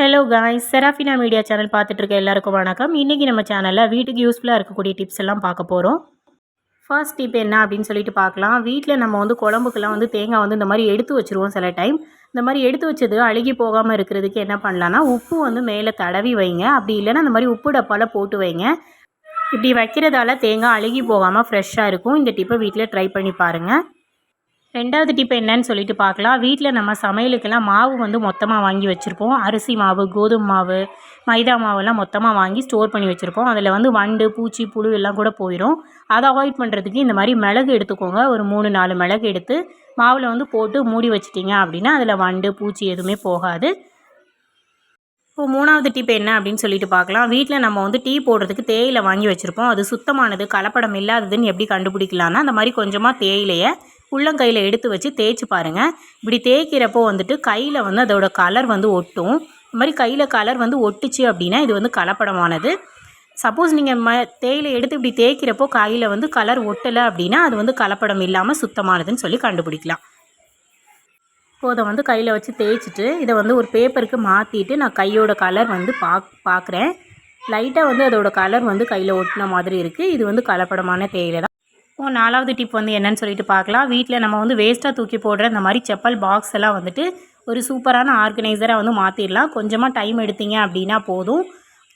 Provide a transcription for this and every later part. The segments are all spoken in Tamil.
Hello guys Serafina media channel பார்த்துட்ருக்க எல்லாருக்கும் வணக்கம். இன்றைக்கி நம்ம சேனலில் வீட்டுக்கு யூஸ்ஃபுல்லாக இருக்கக்கூடிய டிப்ஸ் எல்லாம் பார்க்க போகிறோம் ஃபர்ஸ்ட் டிப் என்ன அப்படின்னு சொல்லிட்டு பார்க்கலாம். வீட்டில் நம்ம வந்து குழம்புக்கெல்லாம் வந்து தேங்காய் வந்து இந்த மாதிரி எடுத்து வச்சுருவோம் சில டைம் இந்த மாதிரி எடுத்து வச்சது அழுகி போகாமல் இருக்கிறதுக்கு என்ன பண்ணலான்னா உப்பு வந்து மேலே தடவி வைங்க. அப்படி இல்லைன்னா இந்த மாதிரி உப்பு டப்பாவில் போட்டு வைங்க. இப்படி வைக்கிறதால தேங்காய் அழுகி போகாமல் ஃப்ரெஷ்ஷாக இருக்கும். இந்த டிப்பை வீட்டில் ட்ரை பண்ணி பாருங்கள் ரெண்டாவது டிப் என்னன்னு சொல்லிட்டு பார்க்கலாம். வீட்டில் நம்ம சமையலுக்கெல்லாம் மாவு வந்து மொத்தமாக வாங்கி வச்சுருப்போம். அரிசி மாவு கோதுமை மாவு மைதா மாவெல்லாம் மொத்தமாக வாங்கி ஸ்டோர் பண்ணி வச்சுருப்போம். அதில் வந்து வண்டு பூச்சி புழு எல்லாம் கூட போயிடும் அதை அவாய்ட் பண்ணுறதுக்கு இந்த மாதிரி மிளகு எடுத்துக்கோங்க. ஒரு மூணு நாலு மிளகு எடுத்து மாவில் வந்து போட்டு மூடி வச்சிட்டிங்க அப்படின்னா அதில் வண்டு பூச்சி எதுவுமே போகாது. இப்போ மூணாவது டிப் என்ன அப்படின்னு சொல்லிட்டு பார்க்கலாம். வீட்டில் நம்ம வந்து டீ போடுறதுக்கு தேயிலை வாங்கி வச்சுருப்போம். அது சுத்தமானது கலப்படம் இல்லாததுன்னு எப்படி கண்டுபிடிக்கலான்னா அந்த மாதிரி கொஞ்சமாக தேயிலையை உள்ளங்கையில் எடுத்து வச்சு தேய்ச்சி பாருங்கள் இப்படி தேய்க்கிறப்போ வந்துட்டு கையில் வந்து அதோட கலர் வந்து ஒட்டும். இந்த மாதிரி கையில் கலர் வந்து ஒட்டுச்சு அப்படின்னா இது வந்து கலப்படமானது. சப்போஸ் நீங்கள் ம தேயிலை எடுத்து இப்படி தேய்க்கிறப்போ கையில் வந்து கலர் ஒட்டலை அப்படின்னா அது வந்து கலப்படம் இல்லாமல் சுத்தமானதுன்னு சொல்லி கண்டுபிடிக்கலாம். இப்போ அதை வந்து கையில் வச்சு தேய்ச்சிட்டு இதை வந்து ஒரு பேப்பருக்கு மாற்றிட்டு நான் கையோட கலர் வந்து பாக் பார்க்குறேன் லைட்டாக வந்து அதோட கலர் வந்து கையில் ஒட்டின மாதிரி இருக்குது இது வந்து கலப்படமான தேயிலை தான். இப்போ நாலாவது டிப் வந்து என்னன்னு சொல்லிட்டு பார்க்கலாம். வீட்டில் நம்ம வந்து வேஸ்ட்டாக தூக்கி போடுற இந்த மாதிரி செப்பல் பாக்ஸ் எல்லாம் வந்துட்டு ஒரு சூப்பரான ஆர்கனைசராக வந்து மாற்றிடலாம் கொஞ்சமாக டைம் எடுத்தீங்க அப்படின்னா போதும்.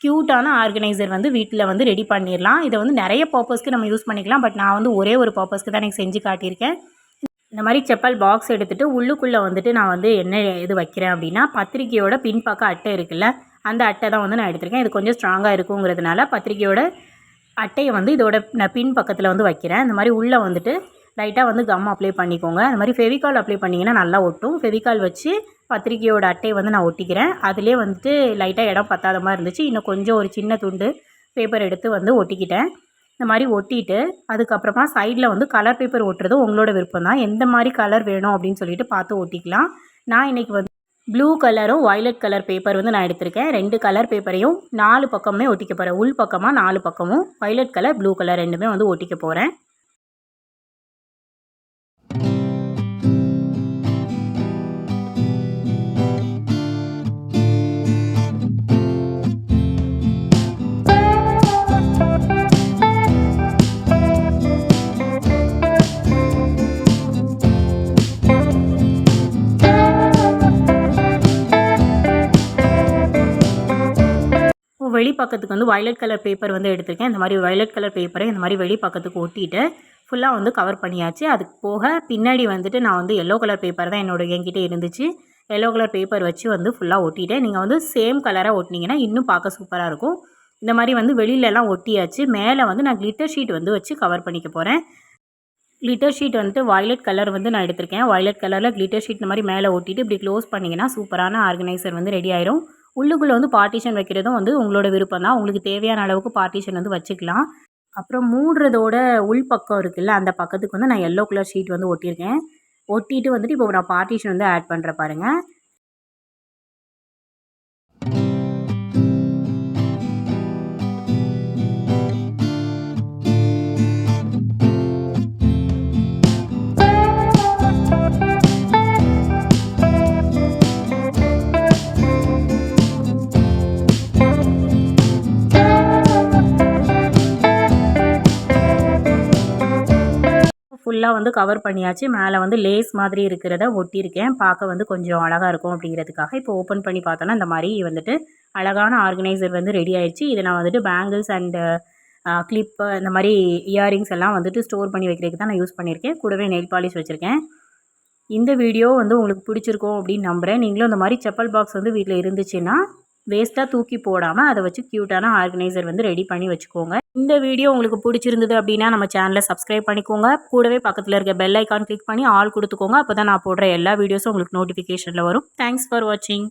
க்யூட்டான ஆர்கனைசர் வந்து வீட்டில் வந்து ரெடி பண்ணிடலாம் இதை வந்து நிறைய பர்பஸ்க்கு நம்ம யூஸ் பண்ணிக்கலாம். பட் நான் வந்து ஒரே ஒரு பர்பஸ்க்கு தான் எனக்கு செஞ்சு காட்டியிருக்கேன். இந்த மாதிரி செப்பல் பாக்ஸ் எடுத்துகிட்டு உள்ளுக்குள்ளே வந்துட்டு நான் வந்து என்ன இது வைக்கிறேன் அப்படின்னா பத்திரிக்கையோட பின்பக்க அட்டை இருக்குல்ல அந்த அட்டை தான் வந்து நான் எடுத்திருக்கேன். இது கொஞ்சம் ஸ்ட்ராங்காக இருக்குங்கிறதுனால பத்திரிக்கையோட அட்டையை வந்து இதோட நான் பின் பக்கத்தில் வந்து வைக்கிறேன். இந்த மாதிரி உள்ளே வந்துட்டு லைட்டாக வந்து கம் அப்ளை பண்ணிக்கோங்க. அந்த மாதிரி ஃபெவிகால் அப்ளை பண்ணிங்கன்னா நல்லா ஒட்டும். ஃபெவிகால் வச்சு பத்திரிக்கையோட அட்டையை வந்து நான் ஒட்டிக்கிறேன். அதிலே வந்துட்டு லைட்டாக இடம் பத்தாத மாதிரி இருந்துச்சு. இன்னும் கொஞ்சம் ஒரு சின்ன துண்டு பேப்பர் எடுத்து வந்து ஒட்டிக்கிட்டேன். இந்த மாதிரி ஒட்டிட்டு அதுக்கப்புறமா சைடில் வந்து கலர் பேப்பர் ஒட்டுறது உங்களோட விருப்பம் தான் எந்த மாதிரி கலர் வேணும் அப்படின்னு சொல்லிட்டு பார்த்து ஒட்டிக்கலாம். நான் இன்றைக்கி வந்து ப்ளூ கலரும் ஒய்லட் கலர் பேப்பர் வந்து நான் எடுத்திருக்கேன். ரெண்டு கலர் பேப்பரையும் நாலு பக்கமே ஒட்டிக்க போகிறேன் உள் பக்கமாக நாலு பக்கமும் ஒய்லட் கலர் ப்ளூ கலர் ரெண்டுமே வந்து ஒட்டிக்க போகிறேன் வெளி பக்கத்துக்கு வந்து வயலட் கலர் பேப்பர் வந்து எடுத்திருக்கேன். இந்த மாதிரி வயலட் கலர் பேப்பரை இந்த மாதிரி வெளி பக்கத்துக்கு ஒட்டிட்டு ஃபுல்லாக வந்து கவர் பண்ணியாச்சு. அதுக்கு போக பின்னாடி வந்துட்டு நான் வந்து எல்லோ கலர் பேப்பர் தான் என்னோட என்கிட்ட இருந்துச்சு. எல்லோ கலர் பேப்பர் வச்சு வந்து ஃபுல்லாக ஒட்டிட்டேன். நீங்கள் வந்து சேம் கலராக ஒட்டினீங்கன்னா இன்னும் பார்க்க சூப்பராக இருக்கும். இந்த மாதிரி வந்து வெளியிலலாம் ஒட்டியாச்சு. மேலே வந்து நான் கிளிட்டர் ஷீட் வந்து வச்சு கவர் பண்ணிக்க போகிறேன் கிளிட்டர் ஷீட் வந்துட்டு வயலட் கலர் வந்து நான் எடுத்திருக்கேன். வயலட் கலரில் கிளிட்டர் ஷீட் இந்த மாதிரி மேலே ஒட்டிட்டு இப்படி க்ளோஸ் பண்ணிங்கன்னா சூப்பரான ஆர்கனைசர் வந்து ரெடி ஆயிரும். உள்ளுக்குள்ளே வந்து பார்ட்டிஷன் வைக்கிறதும் வந்து உங்களோட விருப்பம் தான் உங்களுக்கு தேவையான அளவுக்கு பார்ட்டிஷன் வந்து வச்சுக்கலாம். அப்புறம் மூடுறதோட உள் பக்கம் இருக்குல்ல அந்த பக்கத்துக்கு வந்து நான் எல்லோ கலர் ஷீட் வந்து ஒட்டியிருக்கேன். ஒட்டிட்டு வந்துட்டு இப்போ நான் பார்ட்டிஷன் வந்து ஆட் பண்ணுற பாருங்கள் ஃபுல்லாக வந்து கவர் பண்ணியாச்சு. மேலே வந்து லேஸ் மாதிரி இருக்கிறத ஒட்டியிருக்கேன். பார்க்க வந்து கொஞ்சம் அழகாக இருக்கும் அப்படிங்கிறதுக்காக இப்போ ஓப்பன் பண்ணி பார்த்தோன்னா இந்த மாதிரி வந்துட்டு அழகான ஆர்கனைசர் வந்து ரெடி ஆயிடுச்சு. இதை நான் வந்துட்டு பேங்கிள்ஸ் அண்டு கிளிப்பு இந்த மாதிரி இயரிங்ஸ் எல்லாம் வந்துட்டு ஸ்டோர் பண்ணி வைக்கிறதுக்கு தான் நான் யூஸ் பண்ணியிருக்கேன். கூடவே நெயில் பாலிஷ் வச்சுருக்கேன். இந்த வீடியோ வந்து உங்களுக்கு பிடிச்சிருக்கும் அப்படின்னு நம்புகிறேன் நீங்களும் இந்த மாதிரி செப்பல் பாக்ஸ் வந்து வீட்டில் இருந்துச்சுன்னா வேஸ்ட்டாக தூக்கி போடாமல் அதை வச்சு க்யூட்டான ஆர்கனைசர் வந்து ரெடி பண்ணி வச்சுக்கோங்க. இந்த வீடியோ உங்களுக்கு பிடிச்சிருந்தது அப்படின்னா நம்ம சேனலை சப்ஸ்கிரைப் பண்ணிக்கோங்க. கூடவே பக்கத்தில் இருக்க பெல் ஐக்கான் கிளிக் பண்ணி ஆல் கொடுத்துக்கோங்க. அப்போ தான் நான் போடுற எல்லா வீடியோஸும் உங்களுக்கு நோட்டிஃபிகேஷனில் வரும். தேங்க்ஸ் ஃபார் வாட்சிங்